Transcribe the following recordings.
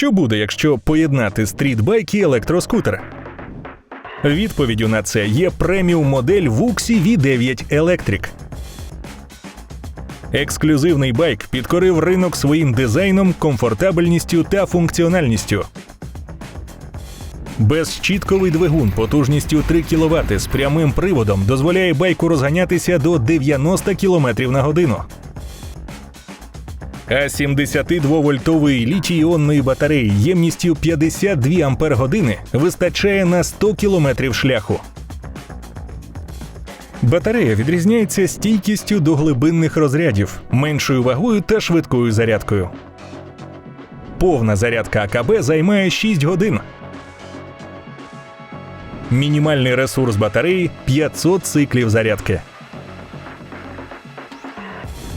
Що буде, якщо поєднати стрітбайк і електроскутер? Відповіддю на це є преміум модель Vuxi V9 Electric. Ексклюзивний байк підкорив ринок своїм дизайном, комфортабельністю та функціональністю. Безщітковий двигун потужністю 3 кВт з прямим приводом дозволяє байку розганятися до 90 км на годину. А 72-вольтової літій-іонної батареї ємністю 52 ампер години вистачає на 100 км шляху. Батарея відрізняється стійкістю до глибинних розрядів, меншою вагою та швидкою зарядкою. Повна зарядка АКБ займає 6 годин. Мінімальний ресурс батареї 500 циклів зарядки.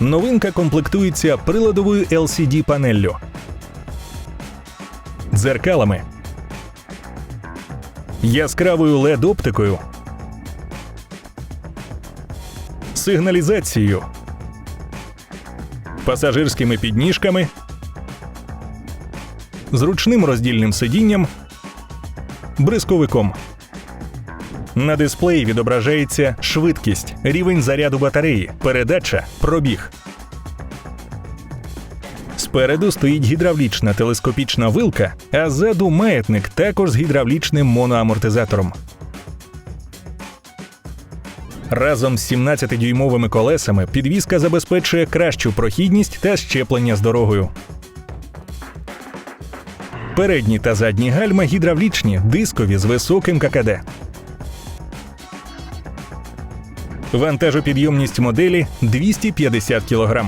Новинка комплектується приладовою LCD панеллю, дзеркалами, яскравою led оптикою, сигналізацією, пасажирськими підніжками, зручним роздільним сидінням, бризковиком. На дисплеї відображається швидкість, рівень заряду батареї, передача, пробіг. Спереду стоїть гідравлічна телескопічна вилка, а ззаду маятник також з гідравлічним моноамортизатором. Разом з 17-дюймовими колесами підвізка забезпечує кращу прохідність та щеплення з дорогою. Передні та задні гальма гідравлічні, дискові з високим ККД. Вантажопідйомність моделі 250 кг.